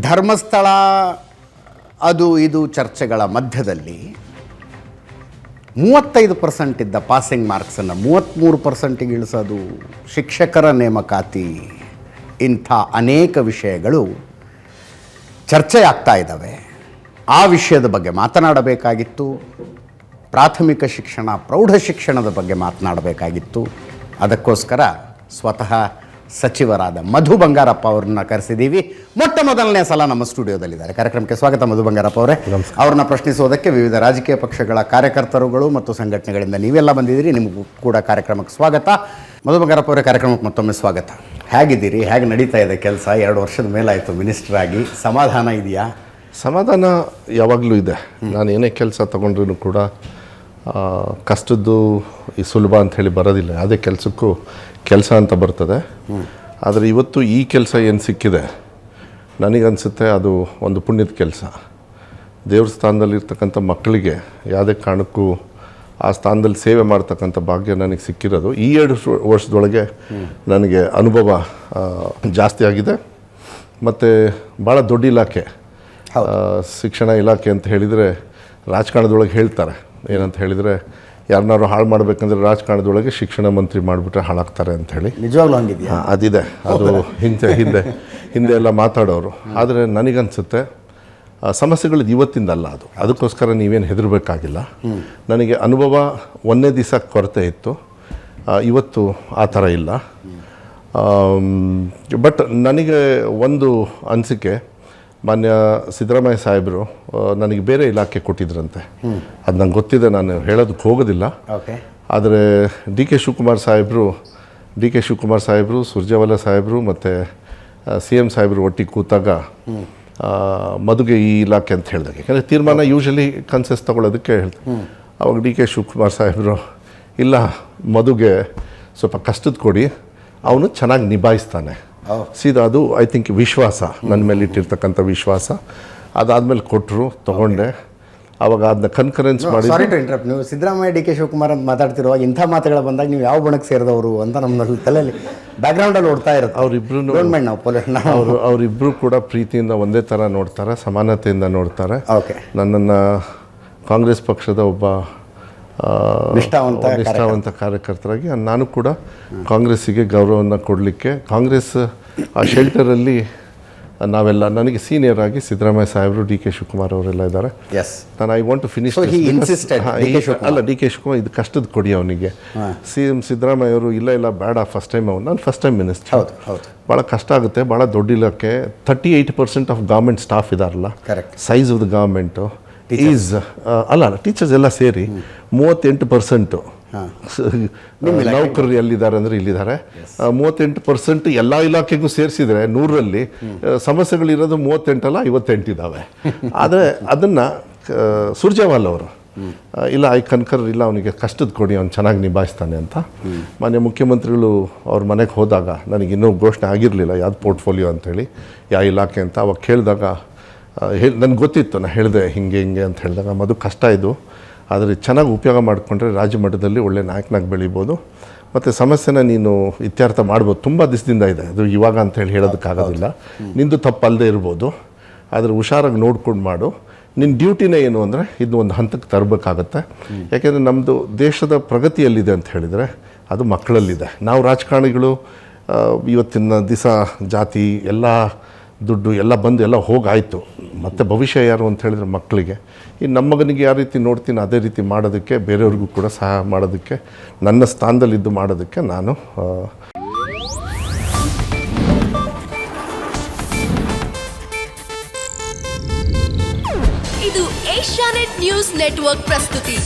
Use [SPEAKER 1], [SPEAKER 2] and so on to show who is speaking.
[SPEAKER 1] ಧರ್ಮಸ್ಥಳ, ಅದು ಇದು ಚರ್ಚೆಗಳ ಮಧ್ಯದಲ್ಲಿ ಮೂವತ್ತೈದು ಪರ್ಸೆಂಟ್ ಇದ್ದ ಪಾಸಿಂಗ್ ಮಾರ್ಕ್ಸನ್ನು ಮೂವತ್ತ್ಮೂರು ಪರ್ಸೆಂಟಿಗೆ ಇಳಿಸೋದು ಶಿಕ್ಷಕರ ನೇಮಕಾತಿ ಇಂಥ ಅನೇಕ ವಿಷಯಗಳು ಚರ್ಚೆಯಾಗ್ತಾ ಇದ್ದಾವೆ. ಆ ವಿಷಯದ ಬಗ್ಗೆ ಮಾತನಾಡಬೇಕಾಗಿತ್ತು. ಪ್ರಾಥಮಿಕ ಶಿಕ್ಷಣ, ಪ್ರೌಢ ಶಿಕ್ಷಣದ ಬಗ್ಗೆ ಮಾತನಾಡಬೇಕಾಗಿತ್ತು. ಅದಕ್ಕೋಸ್ಕರ ಸ್ವತಃ ಸಚಿವರಾದ ಮಧು ಬಂಗಾರಪ್ಪ ಅವ್ರನ್ನ ಕರೆಸಿದ್ದೀವಿ. ಮೊಟ್ಟ ಮೊದಲನೇ ಸಲ ನಮ್ಮ ಸ್ಟುಡಿಯೋದಲ್ಲಿದ್ದಾರೆ. ಕಾರ್ಯಕ್ರಮಕ್ಕೆ ಸ್ವಾಗತ ಮಧು ಬಂಗಾರಪ್ಪ ಅವರೇ. ಅವ್ರನ್ನ ಪ್ರಶ್ನಿಸೋದಕ್ಕೆ ವಿವಿಧ ರಾಜಕೀಯ ಪಕ್ಷಗಳ ಕಾರ್ಯಕರ್ತರುಗಳು ಮತ್ತು ಸಂಘಟನೆಗಳಿಂದ ನೀವೆಲ್ಲ ಬಂದಿದ್ದೀರಿ. ನಿಮಗೂ ಕೂಡ ಕಾರ್ಯಕ್ರಮಕ್ಕೆ ಸ್ವಾಗತ. ಮಧು ಬಂಗಾರಪ್ಪ ಅವರೇ ಕಾರ್ಯಕ್ರಮಕ್ಕೆ ಮತ್ತೊಮ್ಮೆ ಸ್ವಾಗತ. ಹೇಗಿದ್ದೀರಿ? ಹೇಗೆ ನಡೀತಾ ಇದೆ ಕೆಲಸ? ಎರಡು ವರ್ಷದ ಮೇಲಾಯಿತು ಮಿನಿಸ್ಟರ್ ಆಗಿ. ಸಮಾಧಾನ ಇದೆಯಾ?
[SPEAKER 2] ಸಮಾಧಾನ ಯಾವಾಗಲೂ ಇದೆ. ನಾನು ಏನೇ ಕೆಲಸ ತಗೊಂಡ್ರೂ ಕೂಡ ಕಷ್ಟದ್ದು ಈ ಸುಲಭ ಅಂತ ಹೇಳಿ ಬರೋದಿಲ್ಲ. ಅದೇ ಕೆಲಸಕ್ಕೂ ಕೆಲಸ ಅಂತ ಬರ್ತದೆ. ಆದರೆ ಇವತ್ತು ಈ ಕೆಲಸ ಏನು ಸಿಕ್ಕಿದೆ? ನನಗನ್ಸುತ್ತೆ ಅದು ಒಂದು ಪುಣ್ಯದ ಕೆಲಸ. ದೇವ್ರ ಸ್ಥಾನದಲ್ಲಿರ್ತಕ್ಕಂಥ ಮಕ್ಕಳಿಗೆ ಯಾವುದೇ ಕಾರಣಕ್ಕೂ ಆ ಸ್ಥಾನದಲ್ಲಿ ಸೇವೆ ಮಾಡ್ತಕ್ಕಂಥ ಭಾಗ್ಯ ನನಗೆ ಸಿಕ್ಕಿರೋದು. ಈ ಎರಡು ವರ್ಷದೊಳಗೆ ನನಗೆ ಅನುಭವ ಜಾಸ್ತಿ ಆಗಿದೆ. ಮತ್ತು ಭಾಳ ದೊಡ್ಡ ಇಲಾಖೆ ಶಿಕ್ಷಣ ಇಲಾಖೆ ಅಂತ ಹೇಳಿದರೆ ರಾಜಕಾರಣದೊಳಗೆ ಹೇಳ್ತಾರೆ. ಏನಂತ ಹೇಳಿದರೆ ಯಾರನ್ನಾರು ಹಾಳು ಮಾಡಬೇಕಂದ್ರೆ ರಾಜಕಾರಣದೊಳಗೆ ಶಿಕ್ಷಣ ಮಂತ್ರಿ ಮಾಡಿಬಿಟ್ರೆ ಹಾಳಾಗ್ತಾರೆ ಅಂತ ಹೇಳಿ.
[SPEAKER 1] ನಿಜವಾಗ್ಲೂ ಹಂಗಿದೆಯಾ?
[SPEAKER 2] ಹಾ, ಅದಿದೆ. ಅದು ಹಿಂದೆ? ಹಿಂದೆ ಹಿಂದೆ ಎಲ್ಲ ಮಾತಾಡೋರು. ಆದರೆ ನನಗನ್ಸುತ್ತೆ ಸಮಸ್ಯೆಗಳಿದ್ ಸಮಸ್ಯೆಗಳು ಇವತ್ತಿಂದ ಅಲ್ಲ ಅದು. ಅದಕ್ಕೋಸ್ಕರ ನೀವೇನು ಹೆದರಬೇಕಾಗಿಲ್ಲ. ನನಗೆ ಅನುಭವ ಒಂದೇ ದಿವಸ ಕೊರತೆ ಇತ್ತು. ಇವತ್ತು ಆ ಥರ ಇಲ್ಲ. ಬಟ್ ನನಗೆ ಒಂದು ಅನಿಸಿಕೆ ಮಾನ್ಯ ಸಿದ್ದರಾಮಯ್ಯ ಸಾಹೇಬರು ನನಗೆ ಬೇರೆ ಇಲಾಖೆ ಕೊಟ್ಟಿದ್ರಂತೆ. ಅದು ನಂಗೆ ಗೊತ್ತಿದೆ ನಾನು ಹೇಳೋದಕ್ಕೆ ಹೋಗೋದಿಲ್ಲ. ಆದರೆ ಡಿ ಕೆ ಶಿವಕುಮಾರ್ ಸಾಹೇಬರು ಡಿ ಕೆ ಶಿವಕುಮಾರ್ ಸಾಹೇಬರು ಸುರ್ಜೇವಾಲ ಸಾಹೇಬರು ಮತ್ತು ಸಿ ಎಂ ಸಾಹೇಬರು ಒಟ್ಟಿಗೆ ಕೂತಾಗ ಮದುಗೆ ಈ ಇಲಾಖೆ ಅಂತ ಹೇಳಿದಾಗ. ಯಾಕಂದರೆ ತೀರ್ಮಾನ ಯೂಶಲಿ ಕನ್ಸೆಸ್ ತಗೊಳ್ಳೋದಕ್ಕೆ ಹೇಳ್ತೀನಿ ಅವಾಗ ಡಿ ಕೆ ಶಿವಕುಮಾರ್ ಸಾಹೇಬರು ಇಲ್ಲ ಮದುಗೆ ಸ್ವಲ್ಪ ಕಷ್ಟದ ಕೊಡಿ ಅವನು ಚೆನ್ನಾಗಿ ನಿಭಾಯಿಸ್ತಾನೆ. ಸೀದಾ ಅದು ಐ ಥಿಂಕ್ ವಿಶ್ವಾಸ ನನ್ನ ಮೇಲೆ ಇಟ್ಟಿರ್ತಕ್ಕಂಥ ವಿಶ್ವಾಸ. ಅದಾದಮೇಲೆ ಕೊಟ್ಟರು ತಗೊಂಡೆ. ಅವಾಗ ಅದನ್ನ ಕನ್ಕರೆನ್ಸ್ ಮಾಡಿ
[SPEAKER 1] ಸಾರಿ ಟು ಇಂಟ್ರಪ್ಟ್ ನೀವು ಸಿದ್ದರಾಮಯ್ಯ ಡಿ ಕೆ ಶಿವಕುಮಾರ್ ಅಂತ ಮಾತಾಡ್ತಿರುವಾಗ ಇಂಥ ಮಾತುಗಳು ಬಂದಾಗ ನೀವು ಯಾವ ಬಣಕ್ಕೆ ಸೇರಿದವರು ಅಂತ ನಮ್ಮ ತಲೆಯಲ್ಲಿ ಬ್ಯಾಕ್ಗ್ರೌಂಡಲ್ಲಿ ಓಡ್ತಾ ಇರುತ್ತೆ. ಮೈಂಡ್ ನಾವು ಪೊಲೀಸ್
[SPEAKER 2] ಅವರು ಅವರಿಬ್ಬರು ಕೂಡ ಪ್ರೀತಿಯಿಂದ ಒಂದೇ ಥರ ನೋಡ್ತಾರೆ ಸಮಾನತೆಯಿಂದ ನೋಡ್ತಾರೆ.
[SPEAKER 1] ಓಕೆ
[SPEAKER 2] ನನ್ನನ್ನು ಕಾಂಗ್ರೆಸ್ ಪಕ್ಷದ ಒಬ್ಬ
[SPEAKER 1] ನಿಷ್ಠಾವಂತ
[SPEAKER 2] ನಿಷ್ಠಾವಂತ ಕಾರ್ಯಕರ್ತರಾಗಿ ನಾನು ಕೂಡ ಕಾಂಗ್ರೆಸ್ಸಿಗೆ ಗೌರವವನ್ನು ಕೊಡಲಿಕ್ಕೆ ಕಾಂಗ್ರೆಸ್ ಆ ಶೆಲ್ಟರಲ್ಲಿ ನಾವೆಲ್ಲ ನನಗೆ ಸೀನಿಯರ್ ಆಗಿ ಸಿದ್ದರಾಮಯ್ಯ ಸಾಹೇಬರು ಡಿ ಕೆ ಶಿವಕುಮಾರ್ ಅವರೆಲ್ಲ ಇದ್ದಾರೆ. ನಾನು ಐ ವಾಂಟ್ ಟು ಫಿನಿಶ್. ಅಲ್ಲ ಡಿ ಕೆ ಶಿವಕುಮಾರ್ ಇದು ಕಷ್ಟದ ಕೊಡಿ ಅವನಿಗೆ. ಸಿ ಎಂ ಸಿದ್ದರಾಮಯ್ಯ ಅವರು ಇಲ್ಲ ಇಲ್ಲ ಬೇಡ ಫಸ್ಟ್ ಟೈಮ್ ಅವನು. ನಾನು ಫಸ್ಟ್ ಟೈಮ್ ಮಿನಿಸ್ಟರ್
[SPEAKER 1] ಹೌದು ಹೌದು.
[SPEAKER 2] ಭಾಳ ಕಷ್ಟ ಆಗುತ್ತೆ ಭಾಳ ದೊಡ್ಡ ಇಲಾಖೆ. Thirty eight percent of government staff ಇದಾರಲ್ಲ.
[SPEAKER 1] Correct
[SPEAKER 2] size of the government is ಅಲ್ಲ ಅಲ್ಲ ಟೀಚರ್ಸ್ ಎಲ್ಲ ಸೇರಿ ಮೂವತ್ತೆಂಟು ಪರ್ಸೆಂಟು ನೌಕರರು ಎಲ್ಲಿದ್ದಾರೆ ಅಂದರೆ ಇಲ್ಲಿದ್ದಾರೆ. ಮೂವತ್ತೆಂಟು ಪರ್ಸೆಂಟ್ ಎಲ್ಲ ಇಲಾಖೆಗೂ ಸೇರಿಸಿದರೆ ನೂರರಲ್ಲಿ ಸಮಸ್ಯೆಗಳಿರೋದು ಮೂವತ್ತೆಂಟಲ್ಲ ಐವತ್ತೆಂಟು ಇದ್ದಾವೆ ಆದರೆ ಅದನ್ನು ಸುರ್ಜೇವಾಲ್ ಅವರು ಇಲ್ಲ ಐ ಕನ್ಕರ್ ಇಲ್ಲ ಅವನಿಗೆ ಕಷ್ಟದ ಕೊಡಿ ಅವ್ನು ಚೆನ್ನಾಗಿ ನಿಭಾಯಿಸ್ತಾನೆ ಅಂತ. ಮಾನ್ಯ ಮುಖ್ಯಮಂತ್ರಿಗಳು ಅವ್ರ ಮನೆಗೆ ಹೋದಾಗ ನನಗೆ ಇನ್ನೂ ಘೋಷಣೆ ಆಗಿರಲಿಲ್ಲ ಯಾವ್ದು ಪೋರ್ಟ್ಫೋಲಿಯೋ ಅಂತೇಳಿ ಯಾವ ಇಲಾಖೆ ಅಂತ ಅವಾಗ ಕೇಳಿದಾಗ ಹೇಳಿ ನನಗೆ ಗೊತ್ತಿತ್ತು ನಾನು ಹೇಳಿದೆ ಹಿಂಗೆ ಹಿಂಗೆ ಅಂತ ಹೇಳಿದಾಗ ಮದು ಕಷ್ಟ ಇದು. ಆದರೆ ಚೆನ್ನಾಗಿ ಉಪಯೋಗ ಮಾಡಿಕೊಂಡ್ರೆ ರಾಜ್ಯ ಮಟ್ಟದಲ್ಲಿ ಒಳ್ಳೆ ನಾಯಕನಾಗಿ ಬೆಳಿಬೋದು. ಮತ್ತು ಸಮಸ್ಯೆನ ನೀನು ಇತ್ಯರ್ಥ ಮಾಡ್ಬೋದು. ತುಂಬ ದಿವಸದಿಂದ ಇದೆ. ಅದು ಇವಾಗ ಅಂತೇಳಿ ಹೇಳೋದಕ್ಕಾಗೋದಿಲ್ಲ ನಿಂದು ತಪ್ಪಲ್ಲದೆ ಇರ್ಬೋದು. ಆದರೆ ಹುಷಾರಾಗಿ ನೋಡ್ಕೊಂಡು ಮಾಡು. ನಿನ್ನ ಡ್ಯೂಟಿನೇ ಏನು ಅಂದರೆ ಇದು ಒಂದು ಹಂತಕ್ಕೆ ತರಬೇಕಾಗತ್ತೆ. ಯಾಕೆಂದರೆ ನಮ್ಮದು ದೇಶದ ಪ್ರಗತಿಯಲ್ಲಿದೆ ಅಂತ ಹೇಳಿದರೆ ಅದು ಮಕ್ಕಳಲ್ಲಿದೆ. ನಾವು ರಾಜಕಾರಣಿಗಳು ಇವತ್ತಿನ ದಿಸ ಜಾತಿ ಎಲ್ಲ ದುಡ್ಡು ಎಲ್ಲ ಬಂದು ಎಲ್ಲ ಹೋಗಾಯಿತು. ಮತ್ತು ಭವಿಷ್ಯ ಯಾರು ಅಂತ ಹೇಳಿದ್ರೆ ಮಕ್ಕಳಿಗೆ. ಈ ನಮ್ಮ ಮಗನಿಗೆ ಯಾವ ರೀತಿ ನೋಡ್ತೀನಿ ಅದೇ ರೀತಿ ಮಾಡೋದಕ್ಕೆ, ಬೇರೆಯವ್ರಿಗೂ ಕೂಡ ಸಹಾಯ ಮಾಡೋದಕ್ಕೆ, ನನ್ನ ಸ್ಥಾನದಲ್ಲಿದ್ದು ಮಾಡೋದಕ್ಕೆ ನಾನು
[SPEAKER 3] ಇದು ಏಷ್ಯಾನೆಟ್ ನ್ಯೂಸ್ ನೆಟ್ವರ್ಕ್ ಪ್ರಸ್ತುತಿ.